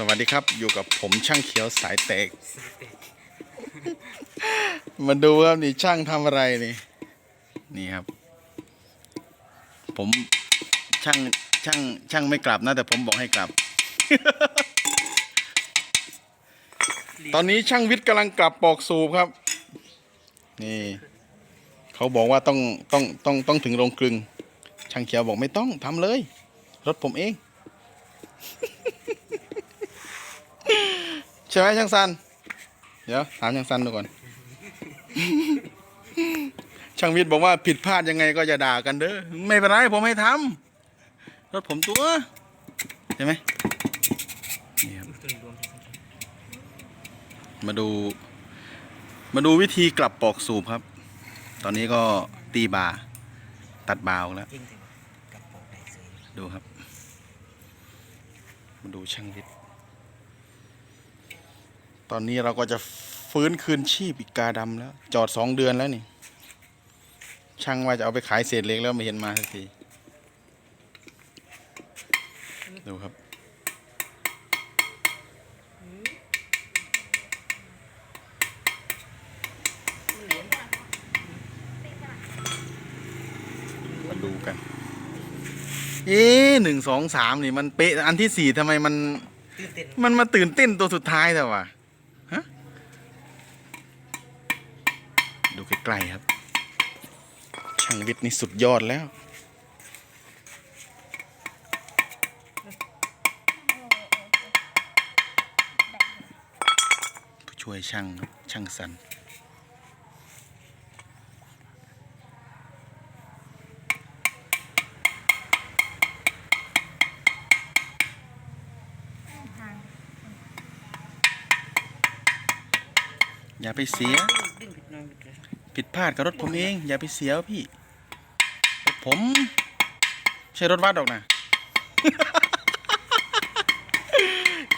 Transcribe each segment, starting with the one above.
สวัสดีครับอยู่กับผมช่างเขียวสายแตก มาดูครับนี่ช่างทำอะไรนี่ นี่ครับ ผมช่างช่างช่างไม่กลับนะแต่ผมบอกให้กลับ ตอนนี้ช่างวิทย์กำลังกลับปอกสูบครับ นี่เขาบอกว่าต้องต้องต้องต้องถึงโรงกลึง ช่างเขียวบอกไม่ต้องทำเลย รถผมเองใช่ไหมช่างซัน เดี๋ยวถามช่างซันดูก่อน ช่างวิทย์บอกว่าผิดพลาดยังไงก็อย่าด่ากันเด้อ ไม่เป็นไรผมให้ทำรถผมตัวใช่ไหมนี่ครับมาดู มาดูวิธีกลับปอกสูบครับ ตอนนี้ก็ตีบาตัดบาวแล้วยิ่งถึงกับปอกได้ซื้อดูครับ มาดูช่างวิทย์ ตอนนี้เราก็จะฟื้นคืนชีพอีกกาดำแล้ว จอดสองเดือนแล้วนี่ ช่างว่าจะเอาไปขายเศษเหล็กแล้วไม่เห็นมาสักทีดูครับมาดูกัน เอ๊ะหนึ่งสองสามนี่มันเป๊ะ อันที่สี่ทำไมมันตื่นเต้นมันมาตื่นเต้นตัวสุดท้ายแต่ว่าฮะ ดู ใกล้ๆครับ ช่างวิทย์นี่สุดยอดแล้ว ผู้ช่วยช่างครับช่างสัน อย่าไปเสียผิดน้อยผิดเลยผิดพลาดกับรถผมเอง อย่าไปเสียพี่รถผมใช่รถวัดหรอกนะ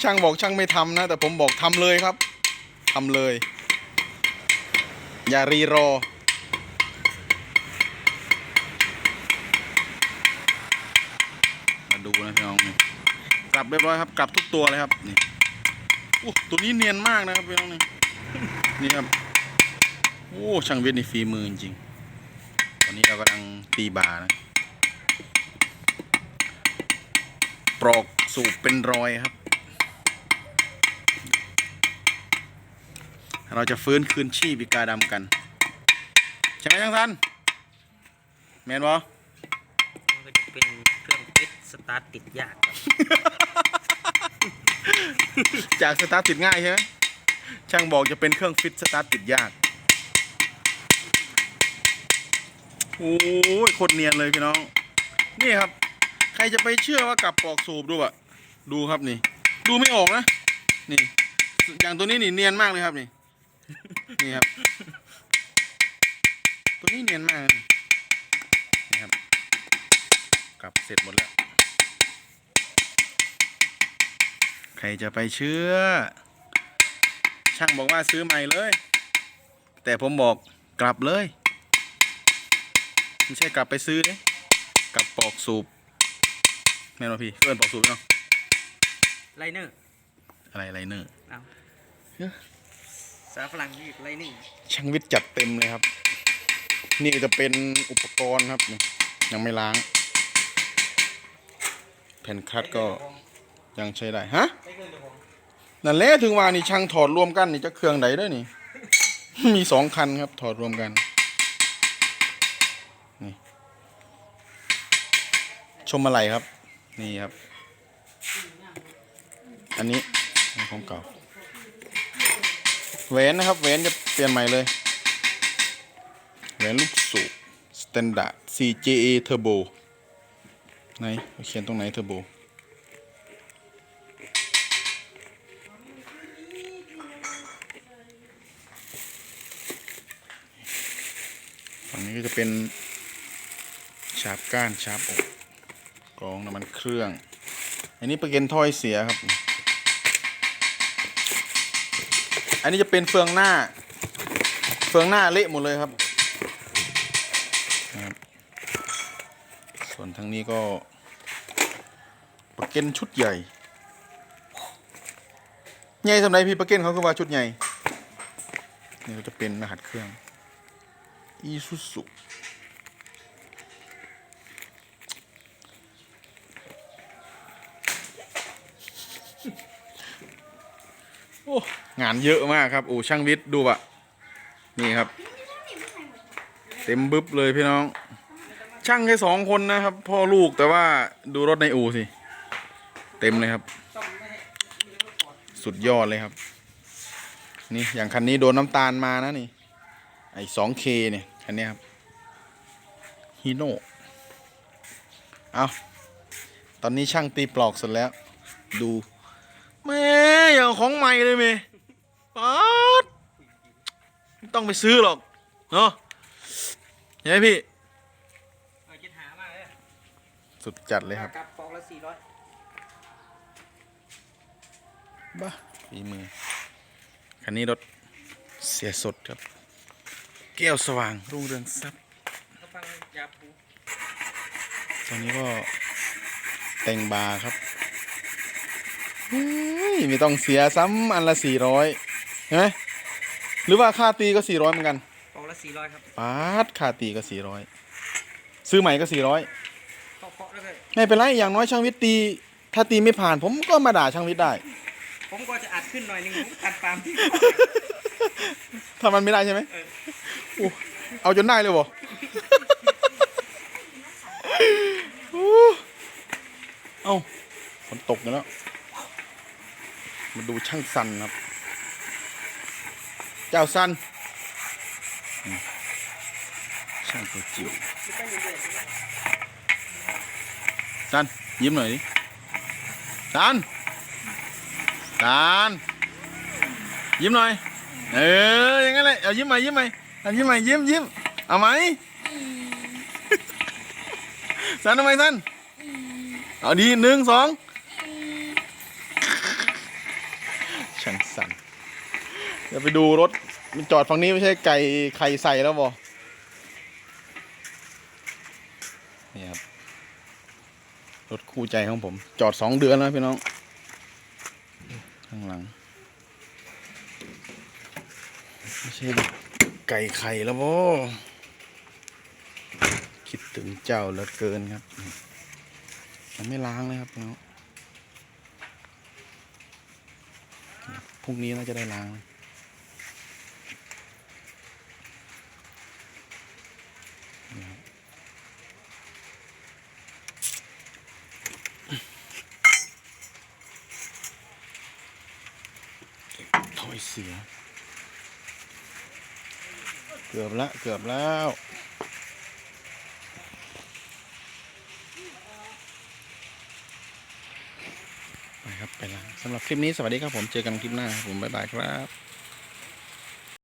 ช่างบอกช่างไม่ทำนะ แต่ผมบอกทำเลยครับทำเลย อย่ารีรอ มาดูนะพี่น้องนี่กลับเรียบร้อยครับ กลับทุกตัวเลยครับนี่อู้ตัวนี้เนียนมากนะครับพี่น้องนี่ นี่ครับ โอ้ช่างเวทนี่ฝีมือจริงๆตอนนี้เรากำลังตีบานะปลอกสูบเป็นรอยครับ เราจะฟื้นคืนชีพอีกาดำกัน ใช่ไหมช่างสันแมนบอมันก็จะเป็นเครื่องฟิตสตาร์ทติดยากครับ จากสตาร์ทติดง่ายใช่ไหม ช่างบอกจะเป็นเครื่องฟิตสตาร์ทติดยากโอ้ยโคตรเนียนเลยพี่น้อง นี่ครับ ใครจะไปเชื่อว่ากลับปอกสูบดูอะดูครับนี่ ดูไม่ออกนะ นี่ อย่างตัวนี้นี่เนียนมากเลยครับนี่ นี่ครับ ตัวนี้เนียนมากนี่ครับกลับเสร็จหมดแล้ว ใครจะไปเชื่อ ช่างบอกว่าซื้อใหม่เลย แต่ผมบอกกลับเลย ไม่ใช่กลับไปซื้อเลยกลับปอกสูบแม่นบ่พี่เพื่อนปอกสูบเนาะไลเนอร์อะไรไรเนอร์เอาสาฝรั่งนี่ไลเนอร์ช่างวิทย์จัดเต็มเลยครับ นี่จะเป็นอุปกรณ์ครับนี่ยังไม่ล้าง แผ่นคลัดก็ยังใช้ได้ ฮะไม่เกิ นั่นแหละถึงว่านี่ช่างถอดรวมกันนี่จะเครื่องไหนด้วยนี่ มีสองคันครับ ถอดรวมกันนี่ชมอะไรครับ นี่ครับ อันนี้ของเก่าแหวนนะครับแหวนจะเปลี่ยนใหม่เลยแหวนลูกสูบ Standard CJA Turbo ไหนเขียนตรงไหน Turbo นี้ก็จะเป็นชาร์ปก้านชาร์ปอกกรองน้ำมันเครื่อง อันนี้ประเก็นถ้อยเสียครับ อันนี้จะเป็นเฟืองหน้า เฟืองหน้าเละหมดเลยครับนะครับส่วนทางนี้ก็ประเก็นชุดใหญ่ ใหญ่สำหรับพี่ประเก้นเขาคือว่าชุดใหญ่ นี่ก็จะเป็นรหัสเครื่อง อีซูซุโอ้งานเยอะมากครับโอ้ช่างวิทย์ดูอะนี่ครับ เต็มบึ๊บเลยพี่น้อง ช่างแค่สองคนนะครับ พ่อลูกแต่ว่าดูรถในอู่สิ เต็มเลยครับ สุดยอดเลยครับ นี่อย่างคันนี้โดนน้ำตาลมานะนี่ไอ้สองเคเนี่ยคันเนี้ยครับฮีโน่เอาตอนนี้ช่างตีปลอกเสร็จแล้ว ดูแม่อย่างของใหม่เลยเมย์ป๊าดไม่ต้องไปซื้อหรอกเนาะเห็นไหมพี่เอาคิดหามากเลยสุดจัดเลยครับกับฟองละสี่ร้อยบ้าฝีมือคันนี้รถเสียสดครับ แก้วสว่างรุ่งเรืองทรัพย์ก็ฟังยาปูตอนนี้ก็แต่งบาร์ครับเฮ้ยไม่ต้องเสียซ้ำอันละสี่ร้อยเห็นไหมหรือว่าค่าตีก็สี่ร้อยเหมือนกันฟองละสี่ร้อยครับปาดค่าตีก็สี่ร้อยซื้อใหม่ก็สี่ร้อยเคาะเคาะแล้วก็ไม่เป็นไรอย่างน้อยช่างวิทย์ตี ถ้าตีไม่ผ่านผมก็มาด่าช่างวิทย์ได้ ผมก็จะอัดขึ้นหน่อยหนึงผมอัดตามที่ ถ้ามันไม่ได้ใช่ไหมเอออู้เอาจนได้เลยบ่อู้เอ้าฝนตกอยู่แล้ว มาดูช่างสันครับ เจ้าสันอืมช่างตัวจิ๋วสันยิ้มหน่อยดิสันสันยิ้มหน่อย เอออย่างนั้นเลยเอายิ้มใหม่ยิ้มใหม่เอายิ้มใหม่ยิ้มยิ้มเอาไหมสันทำไมสันเอาดีหนึ่งสองช่างสันเดี๋ยวไปดูรถมันจอดฝั่งนี้ไม่ใช่ไก่ไข่ใส่แล้วบอนี่ครับรถคู่ใจของผม จอดสองเดือนแล้วพี่น้อง ข้างหลัง ไม่ใช่ไก่ไข่แล้วโวคิดถึงเจ้าเหลือเกินครับยังไม่ล้างเลยครับพี่น้องพรุ่งนี้น่าจะได้ล้าง ถอยเสีย เกือบแล้วเกือบแล้วไปครับไปแล้วสำหรับคลิปนี้สวัสดีครับผมเจอกันคลิปหน้าครับผมบ๊ายบายครับ